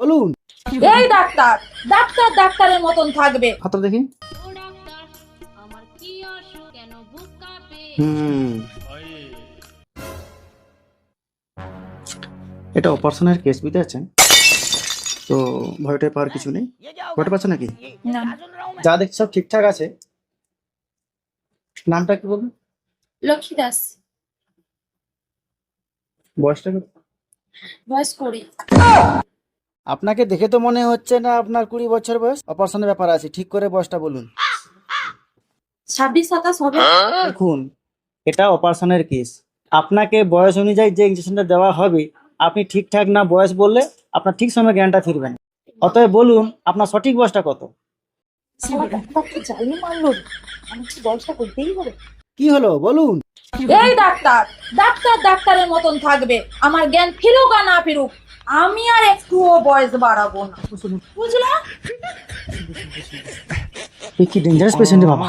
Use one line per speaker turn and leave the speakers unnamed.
বলুন।
এই doctor doctor ডাক্তারের মতন থাকবে।
হাতটা দেখি। হুম। এটা অপারেশনের কেস বুঝতে পারছেন? তো ভয়টা পাওয়ার কিছু নেই। ভয়টা পাচ্ছে নাকি? যা দেখছি সব ঠিকঠাক আছে। নামটা কি বলুন?
লক্ষ্মী দাস।
বয়সটা
বয়স করি
আপনাকে দেখে তো মনে হচ্ছে না আপনার কুড়ি বছর বয়স? অপারেশনের ব্যাপার আছে ঠিক করে বয়সটা বলুন।
ছাব্বিশ সাতাশ হবে।
দেখুন এটা অপারেশনের কেস আপনাকে বয়স অনুযায়ী যে ইঞ্জেকশনটা দেওয়া হবে আপনি ঠিকঠাক না বয়স বললে আপনার ঠিক সময় জ্ঞানটা ফিরবেন অতএব বলুন আপনার সঠিক বয়সটা কত?
কি
হলো বলুন।
এই ডাক্তার ডাক্তার ডাক্তারের মতন থাকবে। আমার জ্ঞান ফিরুক আর না ফিরুক। আমি আর একটুও বয়স বাড়াবো না।
বুঝলাম কি ডেঞ্জারাস পেশেন্ট বাবা?